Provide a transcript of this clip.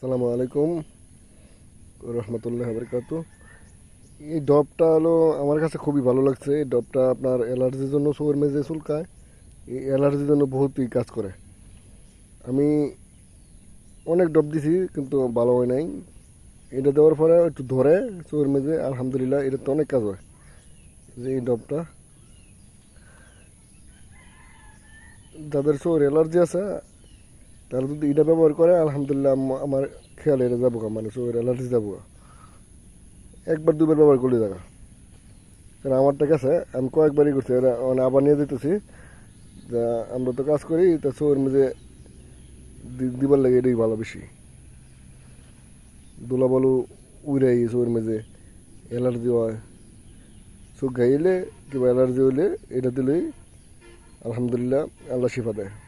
আসসালামু আলাইকুম রহমতুল্লাহ বরকাত। এই ডবটা হলো আমার কাছে খুবই ভালো লাগছে। এই ডবটা আপনার অ্যালার্জির জন্য শোর মেজে চুলকায়। এই অ্যালার্জির জন্য বহুতই কাজ করে। আমি অনেক ডব দিছি, কিন্তু ভালো হয় নাই। এটা দেওয়ার পরে একটু ধরে চোর মেজে আলহামদুলিল্লাহ এটা তো অনেক কাজ হয়। যে এই ডবটা যাদের চোর অ্যালার্জি আছে তারা যদি এটা ব্যবহার করে, আলহামদুলিল্লাহ আম- আমার খেয়াল এটা যাব মানে চোর অ্যালার্জি যাব। একবার, দুবার ব্যবহার করলে দেখা। কারণ আমারটা কাছে আমি কয়েকবারই করছি মানে আবার নিয়ে যেতেছি যা আমরা তো কাজ করি, তা মেজে দি- দিবার লাগে এটাই ভালো বেশি। দোলা বালু উড়াই চোর মেজে অ্যালার্জি হয়। চোখ গাইলে কিংবা অ্যালার্জি হইলে এটা দিলেই আলহামদুলিল্লাহ আল্লাহ শিফা দেয়।